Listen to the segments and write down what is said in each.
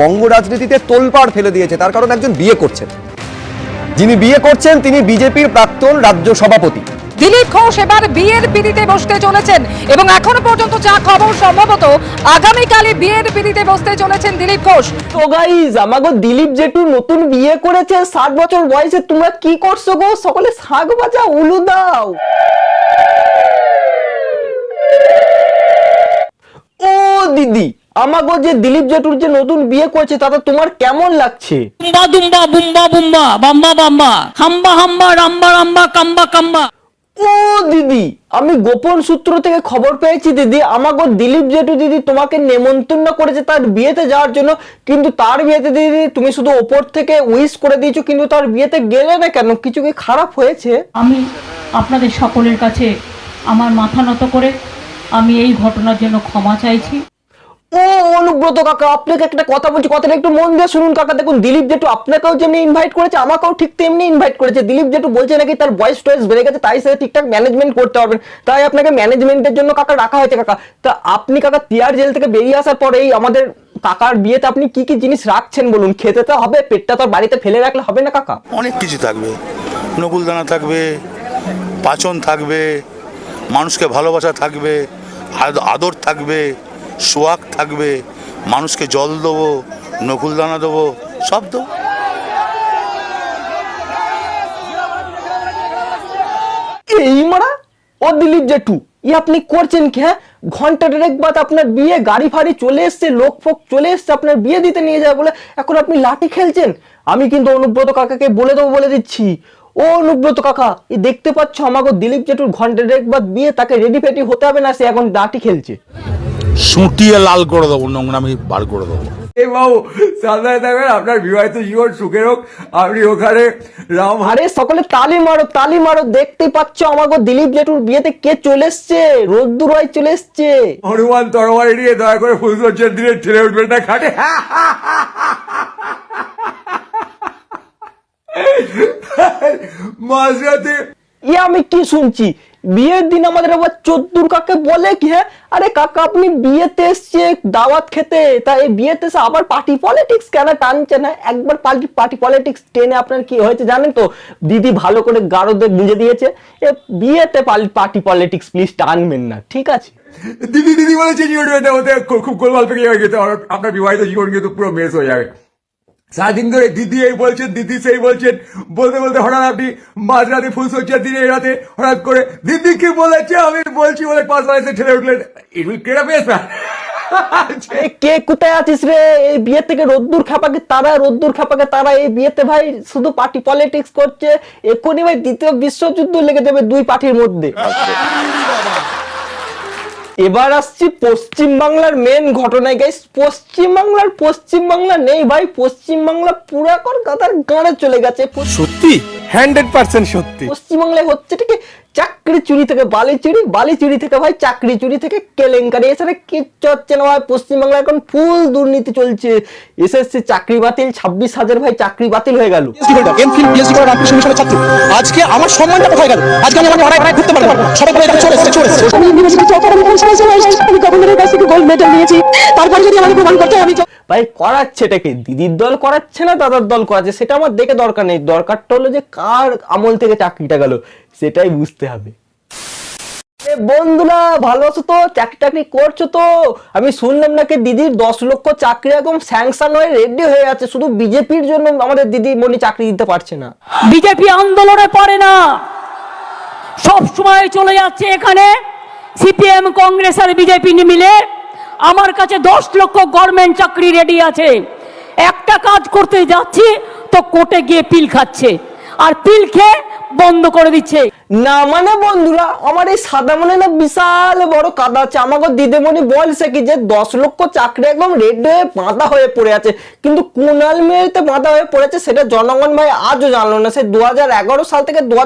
বঙ্গ রাজনীতিতে তোলপাড় ফেলে দিয়েছে তার কারণ একজন বিয়ে করছেন। যিনি বিয়ে করছেন তিনি বিজেপির প্রাক্তন রাজ্য সভাপতি। দিলীপ ঘোষ এবার বিয়ের পিড়িতে বসতে চলেছেন এবং এখনও পর্যন্ত যা খবর সম্ভবত আগামীকালই বিয়ের পিড়িতে বসতে চলেছেন দিলীপ ঘোষ। তো গাইজ আমাগো দিলীপ জেঠু নতুন বিয়ে করেছে ষাট বছর বয়সে তোমরা কি করছ গো? সকলে শাক বাজা উলু দাও। ও দিদি আমাগো যে দিলীপ জেঠুর যে নতুন বিয়ে করেছে তাতে তোমার কেমন লাগছে? বুম্বা দুম্বা বুম্বা বুম্বা বাম্বা বাম্বা। হাম্বা হাম্বা রাম্বা রাম্বা কাম্বা কাম্বা। ও দিদি আমি গোপন সূত্র থেকে খবর পেয়েছি দিদি আমাগো দিলীপ জেঠু দিদি তোমাকে নেমন্তন্ন করেছে তার বিয়েতে যাওয়ার জন্য কিন্তু তার বিয়েতে দিদি তুমি শুধু ওপর থেকে উইশ করে দিয়েছ কিন্তু তার বিয়েতে গেলে না কেন? কিছু কি খারাপ হয়েছে? আমি আপনাদের সকলের কাছে আমার মাথা নত করে আমি এই ঘটনার জন্য ক্ষমা চাইছি। ও অনুব্রত কাকা, আপনাকে একটা কথা বলছি, কথাটা একটু মন দিয়ে শুনুন কাকা। দেখুন, দিলীপ জেঠু আপনাকেও যেমনি ইনভাইট করেছে, আমাকেও ঠিক তেমনি ইনভাইট করেছে। দিলীপ জেঠু বলছে নাকি তার বয়স টয়েস বেড়ে গেছে, তাই সে ঠিকঠাক ম্যানেজমেন্ট করতে পারবেন তাই আপনাকে ম্যানেজমেন্টের জন্য কাকা রাখা হয়েছে কাকা। তা আপনি কাকা তিয়ার জেল থেকে বেরিয়ে আসার পরেই আমাদের কাকার বিয়েতে আপনি কি কি জিনিস রাখছেন বলুন? খেতে তো হবে, পেটটা তো বাড়িতে ফেলে রাখলে হবে না কাকা? অনেক কিছু থাকবে। নকুলদানা থাকবে, পাচন থাকবে, মানুষকে ভালোবাসা থাকবে আদর থাকবে সোয়াগ থাকবে, মানুষকে জল দেবো, নকুলদানা দেবো, সব দেবো। এই মারা, ও দিলীপ জেঠু, ই আপনি করছেন হ্যাঁ? ঘণ্টা বাদ আপনার বিয়ে, গাড়ি ফাড়ি চলে এসছে, লোক ফোক চলে এসছে, আপনার বিয়ে দিতে নিয়ে যাবে বলে এখন আপনি লাঠি খেলছেন। আমি কিন্তু অনুব্রত কাকাকে বলে দেবো বলে দিচ্ছি। ও অনুব্রত কাকা এই দেখতে পাচ্ছ আমাকে দিলীপ জেঠুর ঘণ্টা দেড়েক বাদ বিয়ে, তাকে রেডি ফেডি হতে হবে না, সে এখন লাঠি খেলছে। সুটিয়ে লাল করে দেবো নোংরামি বার করে দেবো। এই বাবু সাবধানে থাকবেন আপনার বিবাহিত জীবন সুখের হোক আপনি ওখানে রাম আরে সকলে তালি মারো তালি মারো দেখতে পাচ্ছ আমাকে দিলীপ জেঠুর বিয়েতে কে চলে এসছে? রোদ্দুর রায় চলে এসছে। হনুমান তরবারি নিয়ে দয়া করে ফুলসজ্জার দিনে ঠেলে উঠবেন না খাটে। মাঝরাতে ইয়ে আমি কি শুনছি? বিয়ের দিন আমাদের আবার চোদ্দুর কাকে বলে কি হ্যাঁ? আরে কাকা, আপনি বিয়েতে এসছে, দাওয়াত খেতে, তা এই বিয়েতে এসে আবার পার্টি পলিটিক্স কেন টানছে না? একবার পার্টি পার্টি পলিটিক্স টেনে আপনার কি হয়েছে জানেন তো? দিদি ভালো করে গারদে বুঝে দিয়েছে। এ বিয়েতে পার্টি পলিটিক্স প্লিজ টানবেন না, ঠিক আছে? দিদি দিদি বলেছে চিনি উঠবে না খুব গোলমাল যাবে আপনার বিবাহিত জীবন কিন্তু পুরো মেস হয়ে যাবে। সারাদিন ধরে দিদি এই বলছেন দিদি সেই বলছেন। বলতে বলতে হঠাৎ আপনি মাঝরাতে ফুলসজ্জার দিনে রাতে হঠাৎ করে দিদি কি বলেছে? আমি বলছি বলে পাঁচ বাড়িতে ঠেলে উঠলেন। আ কে কোথায় আছিস রে? এই বিয়ে থেকে রোদ্দুর খাপাকে তারা রোদ্দুর খাপাকে তারা এই বিয়েতে ভাই শুধু পার্টি পলিটিক্স করছে। এক্ষুনি ভাই দ্বিতীয় বিশ্বযুদ্ধ লেগে যাবে দুই পার্টির মধ্যে। এবার আসছি পশ্চিম বাংলার মেন ঘটনায় গাইস পশ্চিম বাংলার পশ্চিম বাংলা নেই ভাই। পশ্চিম বাংলা পুরা কলকাতার গাঁড়ে চলে গেছে। সত্যি? হান্ড্রেড পার্সেন্ট সত্যি। পশ্চিমবাংলায় হচ্ছে ঠিক চাকরি চুরি থেকে বালি চুরি বালি চুরি থেকে ভাই চাকরি চুরি থেকে কেলেঙ্কারি। এছাড়া কিচ্ছু হচ্ছে না ভাই পশ্চিমবাংলায় এখন ফুল দুর্নীতি চলছে। এসএসসি চাকরি বাতিল ছাব্বিশ হাজার ভাই চাকরি বাতিল হয়ে গেল। আজকে আমার সম্মানটা কোথায় গেল? আজকে আমি হরাই ঘুরতে পারব। সবাই বলে চলে এসেছে চলে এসেছে। আমি ইউনিভার্সিটি চৌকার আমি পৌঁছে এসেছি আমি গভর্নরের কাছ থেকে গোল্ড মেডেল নিয়েছি। তারপরে যদি আমাকে প্রমাণ করতে আমি ভাই করাচ্ছে এটাকে। দিদির দল করাচ্ছে না দাদার দল করাচ্ছে? সেটা আমার দেখে দরকার নেই। দরকারটা হলো যে কার আমল থেকে চাকরিটা গেল? সেটাই বুঝতে হবে। বন্ধুরা, ভালো আছো তো? চাকরি টাকরি করছ তো? আমি শুনলাম নাকি দিদির দশ লক্ষ চাকরি একদম স্যাংশন হয়ে রেডি হয়ে আছে। শুধু বিজেপির জন্য আমাদের দিদি মনি চাকরি দিতে পারছে না। বিজেপি আন্দোলনে পড়ে না। সব সময় চলে যাচ্ছে এখানে। সিপিএম, কংগ্রেস আর বিজেপি মিলে আমার কাছে দশ লক্ষ গভর্নমেন্ট চাকরি রেডি আছে। একটা কাজ করতে যাচ্ছি, তো কোর্টে গিয়ে পিল খাচ্ছে। আর পিল খেয়ে বন্ধ করে দিচ্ছে। না মানে বন্ধুরা, আমার এই সাদা মনে না বিশাল বড় কাদা আছে। আমাকে দিদিমণি বলছে কি যে, দশ লক্ষ চাকরি একদম রেড হয়ে বাঁধা হয়ে পড়ে আছে। কিন্তু কোনাল মেয়েতে বাঁধা হয়ে পড়েছে সেটা জনগণ ভাই আজও জানলো না। সে দু হাজার এগারো সাল থেকে দু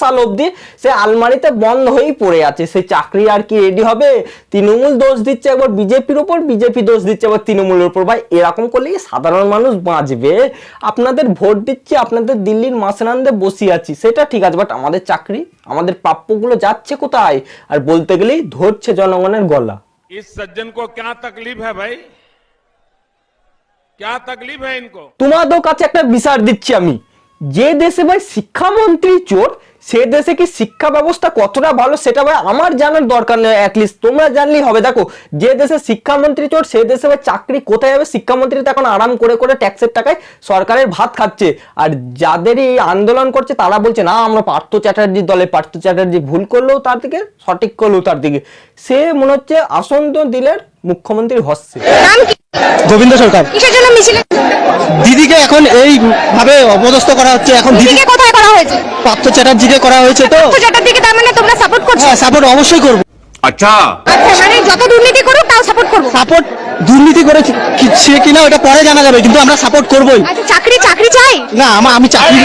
সাল অবধি সে আলমারিতে বন্ধ হয়েই পড়ে আছে। সেই চাকরি আর কি রেডি হবে? তৃণমূল দোষ দিচ্ছে একবার বিজেপির ওপর, বিজেপি দোষ দিচ্ছে আবার তৃণমূলের উপর ভাই, এরকম করলে সাধারণ মানুষ বাঁচবে। আপনাদের ভোট দিচ্ছি, আপনাদের দিল্লির মাসেরান্দে বসে আছি। সেটা ঠিক আছে বাট আমাদের চাকরি চাকরি আমাদের প্রাপ্যগুলো যাচ্ছে কোথায়? আর বলতে গেলেই ধরছে জনগণের গলা। সজ্জন হ্যাঁ ভাই তোমাদের কাছে একটা বিচার দিচ্ছি আমি। যে দেশে ভাই শিক্ষামন্ত্রী চোর সে দেশে কি শিক্ষা ব্যবস্থা কতটা ভালো সেটা ভাই আমার জানার দরকার নেই অ্যাটলিস্ট তোমরা জানলেই হবে। দেখো যে দেশে শিক্ষামন্ত্রী চোর সে দেশে ভাই চাকরি কোথায় যাবে শিক্ষামন্ত্রী তো এখন আরাম করে করে ট্যাক্সের টাকায় সরকারের ভাত খাচ্ছে। আর যাদের এই আন্দোলন করছে তারা বলছে না আমরা পার্থ চ্যাটার্জির দলে পার্থ চ্যাটার্জি ভুল করলেও তার দিকে সঠিক করলেও তার দিকে। সে মনে হচ্ছে আসন্ত দিলের মুখ্যমন্ত্রী হচ্ছে গোবিন্দ সরকার। কিসের জন্য মিছিলে? দিদিকে এখন এই ভাবে অপদস্থ করা হচ্ছে এখন দিদিকে কোথায় করা হয়েছে? পার্থ চ্যাটার্জিকে করা হয়েছে তো। পার্থ চ্যাটার্জিকে তার মানে তোমরা সাপোর্ট করছ? হ্যাঁ সাপোর্ট অবশ্যই করব। আচ্ছা। আচ্ছা মানে যত দুর্নীতি করুক তাও সাপোর্ট করব। সাপোর্ট দুর্নীতি করে সে কিনা ওটা পরে জানা যাবে কিন্তু আমরা সাপোর্ট করবই। আচ্ছা, চাকরি চাকরি চাই? না আমার আমি চাকরি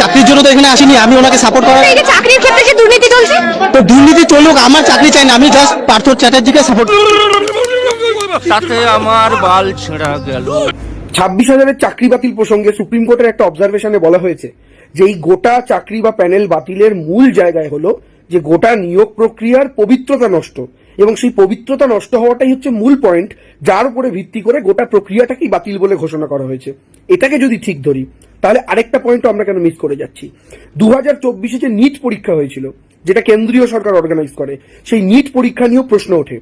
চাকরির জন্য তো এখানে আসিনি আমি ওনাকে সাপোর্ট করার চাকরির ক্ষেত্রে যে দুর্নীতি চলছে? তো দুর্নীতি চলুক আমার চাকরি চাই না আমি জাস্ট পার্থ চ্যাটার্জিকে সাপোর্ট তাতে আমার বাল ছেঁড়া গেল। ছাব্বিশ হাজারের চাকরি বাতিল প্রসঙ্গে সুপ্রিম কোর্টের একটা অবজারভেশনে বলা হয়েছে যে এই গোটা চাকরি বা প্যানেল বাতিলের মূল জায়গায় হলো যে গোটা নিয়োগ প্রক্রিয়ার পবিত্রতা নষ্ট। এবং সেই পবিত্রতা নষ্ট হওয়াটাই হচ্ছে মূল পয়েন্ট যার উপরে ভিত্তি করে গোটা প্রক্রিয়াটাকেই বাতিল বলে ঘোষণা করা হয়েছে। এটাকে যদি ঠিক ধরি, তাহলে আরেকটা পয়েন্ট আমরা কেন মিস করে যাচ্ছি? দু হাজার চব্বিশে যে নিট পরীক্ষা হয়েছিল, যেটা কেন্দ্রীয় সরকার অর্গানাইজ করে, সেই নিট পরীক্ষা নিয়েও প্রশ্ন ওঠে।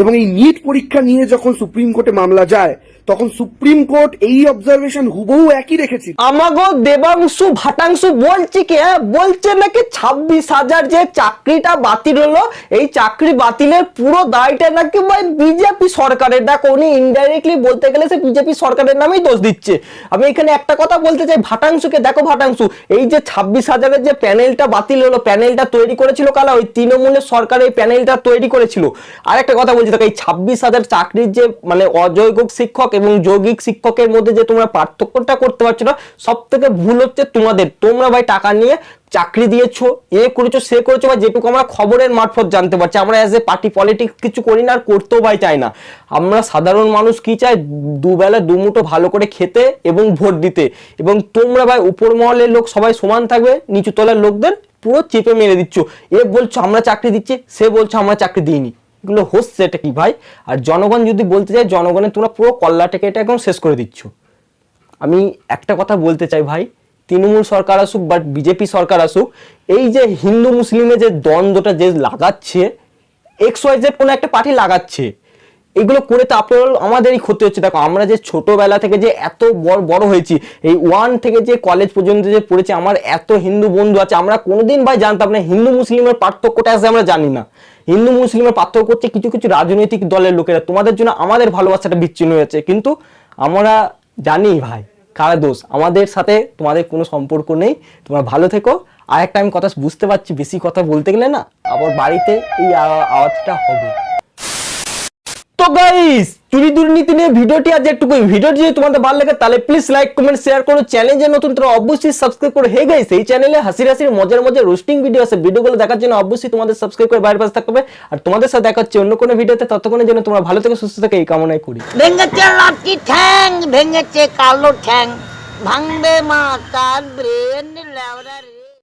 এবং এই নিট পরীক্ষা নিয়ে যখন সুপ্রিম কোর্টে মামলা যায়, তখন সুপ্রিম কোর্ট এই অবজারভেশন হুবহু একই রেখেছিল। আমাগো দেবাংশু ভাটাংশু বলছি কি হ্যাঁ? বলছে নাকি ছাব্বিশ হাজার যে চাকরিটা বাতিল হলো, এই চাকরি বাতিলের পুরো দায়টা নাকি ভাই বিজেপি সরকারের। দেখো, উনি ইনডাইরেক্টলি বলতে গেলে সে বিজেপি সরকারের নামেই দোষ দিচ্ছে। আমি এখানে একটা কথা বলতে চাই, ভাটাংশুকে দেখো ভাটাংশু, এই যে ছাব্বিশ হাজারের যে প্যানেলটা বাতিল হলো, প্যানেলটা তৈরি করেছিল কালা ওই তৃণমূলের সরকার এই প্যানেলটা তৈরি করেছিল। আর একটা কথা বলছি দেখো এই ছাব্বিশ হাজার চাকরির যে মানে অজৈবিক শিক্ষক এবং যৌগিক শিক্ষকের মধ্যে যে তোমরা পার্থক্যটা করতে পারছ না সব থেকে ভুল হচ্ছে তোমাদের। তোমরা ভাই টাকা নিয়ে চাকরি দিয়েছ, এ করেছ, সে করেছ বা যেটুকু আমরা খবরের মারফত জানতে পারছি। আমরা অ্যাজ এ পার্টি পলিটিক্স কিছু করি না আর করতেও ভাই চাই না। আমরা সাধারণ মানুষ কি চাই? দুবেলা দুমুঠো ভালো করে খেতে এবং ভোট দিতে। এবং তোমরা ভাই উপর মহলের লোক সবাই সমান থাকবে, নিচু তলার লোকদের পুরো চেপে মেরে দিচ্ছ। এ বলছো আমরা চাকরি দিচ্ছি, সে বলছো আমরা চাকরি দিইনি। এগুলো হচ্ছে এটা কি ভাই? আর জনগণ যদি বলতে চায়, জনগণের তোমরা পুরো কল্লাটাকে এটা একদম শেষ করে দিচ্ছ। আমি একটা কথা বলতে চাই ভাই, তৃণমূল সরকার আসুক বাট বিজেপি সরকার আসুক, এই যে হিন্দু মুসলিমে যে দ্বন্দ্বটা যে লাগাচ্ছে এক্স ওয়াই জেড কোনো একটা পার্টি লাগাচ্ছে। এগুলো করে তো আপনার আমাদেরই ক্ষতি হচ্ছে। দেখো, আমরা যে ছোটবেলা থেকে যে এত বড় বড় হয়েছি, এই ওয়ান থেকে যে কলেজ পর্যন্ত যে পড়েছে, আমার এত হিন্দু বন্ধু আছে, আমরা কোনোদিন ভাই জানতাম না, হিন্দু মুসলিমের পার্থক্যটা আছে, আমরা জানি না। হিন্দু মুসলিমের পার্থক্য করছে কিছু কিছু রাজনৈতিক দলের লোকেরা, তোমাদের জন্য আমাদের ভালোবাসাটা বিচ্ছিন্ন হয়েছে। কিন্তু আমরা জানি ভাই, কারা দোষ? আমাদের সাথে তোমাদের কোনো সম্পর্ক নেই, তোমরা ভালো থেকো। আর একটা আমি কথা বুঝতে পারছি, বেশি কথা বলতে গেলে না, আবার বাড়িতে এই আওয়া- আওয়াজটা হবে। তো গাইস চুরি দুর্নীতি নিয়ে ভিডিওটি আজ একটু ভিডিওটি যদি তোমাদের ভালো লাগে, তাহলে প্লিজ লাইক কমেন্ট শেয়ার করো। চ্যানেলে নতুন, তোরা অবশ্যই সাবস্ক্রাইব করো। হে গাইস এই চ্যানেলে হাসির হাসির, মজার মজার রোস্টিং ভিডিও আছে। ভিডিওগুলো দেখার জন্য অবশ্যই তোমাদের সাবস্ক্রাইব করে বাইরে পাশে থাকতে হবে। আর তোমাদের সাথে দেখা হচ্ছে অন্য কোনো ভিডিওতে। ততক্ষণের জন্য তোমরা ভালো থেকে, সুস্থ থেকে, এই কামনাই করি। ভেঙেছে লাঠি ঠ্যাং, ভেঙেছে কালো ঠ্যাং। ভাঙবে মা তার ব্রেন লেওরা